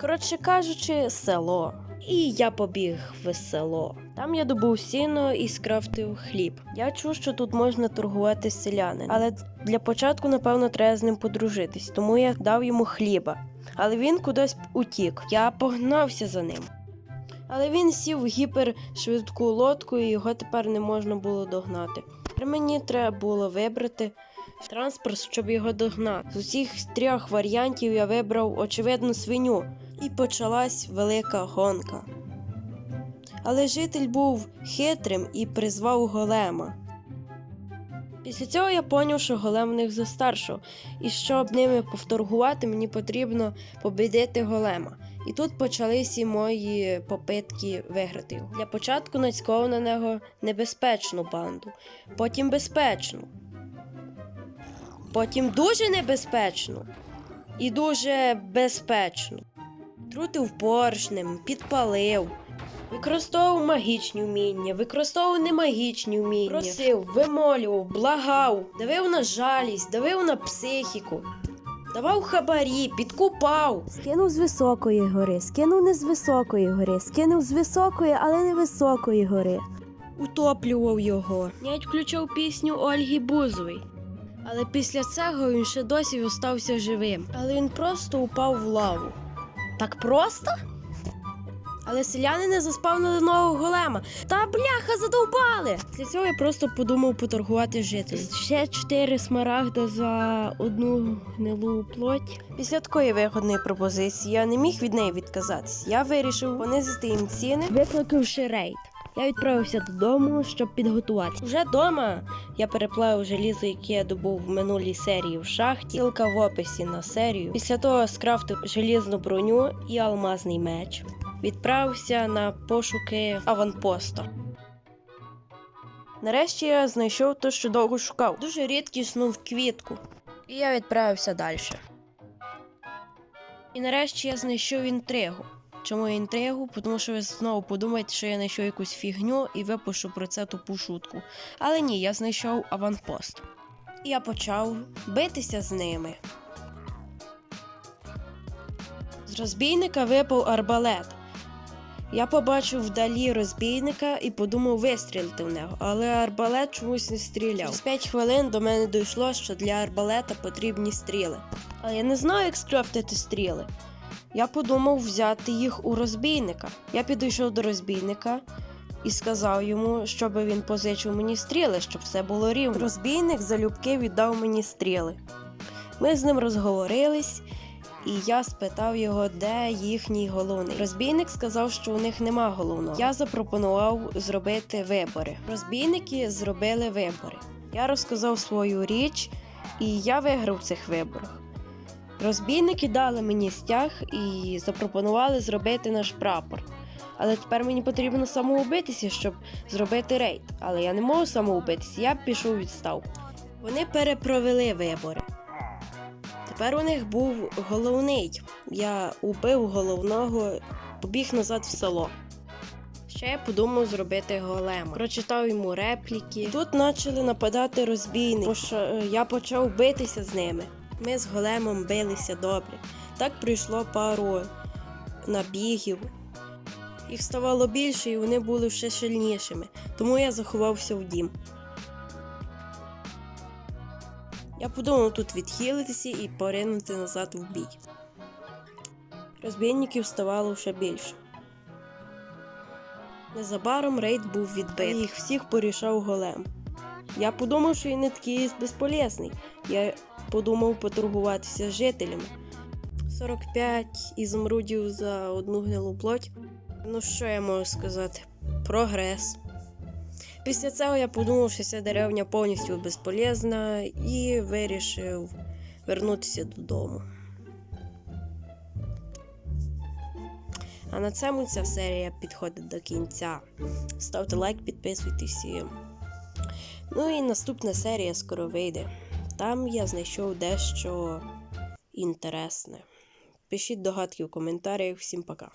Коротше кажучи, село. І я побіг в село. Там я добув сіно і скрафтив хліб. Я чув, що тут можна торгувати з селянин, але для початку, напевно, треба з ним подружитись, тому я дав йому хліба. Але він кудись утік. Я погнався за ним. Але він сів в гіпершвидку лодку, і його тепер не можна було догнати. Тепер мені треба було вибрати транспорт, щоб його догнати. З усіх трьох варіантів я вибрав очевидно свиню, і почалась велика гонка. Але житель був хитрим і призвав голема. Після цього я поняв, що голем в них за старшого, і щоб ними повторгувати, мені потрібно побідити голема. І тут почалися мої попитки виграти його. Для початку нацькував на нього небезпечну банду, потім безпечну, потім дуже небезпечну і дуже безпечну. Трутив поршнем, підпалив. Використовував магічні вміння, використовував немагічні вміння. Просив, вимолював, благав, давив на жалість, давив на психіку, давав хабарі, підкупав. Скинув з високої гори, скинув не з високої гори, скинув з високої, але не високої гори. утоплював його. Навіть включав пісню Ольги Бузової. Але після цього він ще досі остався живим. Але він просто упав в лаву. Так просто? Але селяни не заспавнили нового голема. Та бляха задовбали! Для цього я просто подумав поторгувати жителів. Ще чотири смарагда за одну гнилу плоть. Після такої вигодної пропозиції я не міг від неї відказатись. Я вирішив понизити їм ціни, викликавши рейд. Я відправився додому, щоб підготуватися. Вже вдома я переплавив желізо, яке я добув в минулій серії в шахті. Тілка в описі на серію. Після того скрафтив желізну броню і алмазний меч. Відправився на пошуки аванпоста. Нарешті я знайшов те, що довго шукав. Дуже рідкісну квітку. І я відправився далі. І нарешті я знайшов інтригу. Чому інтригу? Тому що ви знову подумаєте, що я знайшов якусь фігню і випишу про це тупу шутку. Але ні, я знайшов аванпост. І я почав битися з ними. З розбійника випав арбалет. Я побачив вдалі розбійника і подумав вистрілити в нього, але арбалет чомусь не стріляв. Через 5 хвилин до мене дійшло, що для арбалета потрібні стріли. Але я не знаю, як скрафтити стріли. Я подумав взяти їх у розбійника. Я підійшов до розбійника і сказав йому, щоб він позичив мені стріли, щоб все було рівно. Розбійник залюбки віддав мені стріли. Ми з ним розговорились, і я спитав його, де їхній головний. Розбійник сказав, що у них нема головного. Я запропонував зробити вибори. Розбійники зробили вибори. Я розказав свою річ, і я виграв цих виборах. Розбійники дали мені стяг і запропонували зробити наш прапор. Але тепер мені потрібно самоубитися, щоб зробити рейд. Але я не можу самоубитися, я пішов у відставку. Вони перепровели вибори. Тепер у них був головний. Я убив головного, побіг назад в село. Ще я подумав зробити голема. Прочитав йому репліки. Тут почали нападати розбійники, що е, я почав битися з ними. Ми з големом билися добре. Так пройшло пару набігів. Їх ставало більше, і вони були ще сильнішими, тому я заховався в дім. Я подумав тут відхилитися і поринути назад в бій. Розбійників ставало ще більше. Незабаром рейд був відбитий. Їх всіх порішав голем. Я подумав, що він не такий безполезний. Я подумав поторгуватися з жителями. 45 ізумрудів за одну гнилу плоть. Ну що я можу сказати? Прогрес. Після цього я подумав, що ця деревня повністю безполезна і вирішив вернутися додому. А на цьому ця серія підходить до кінця. Ставте лайк, підписуйтесь. Ну і наступна серія скоро вийде. Там я знайшов дещо інтересне. Пишіть догадки в коментарях. Всім пока.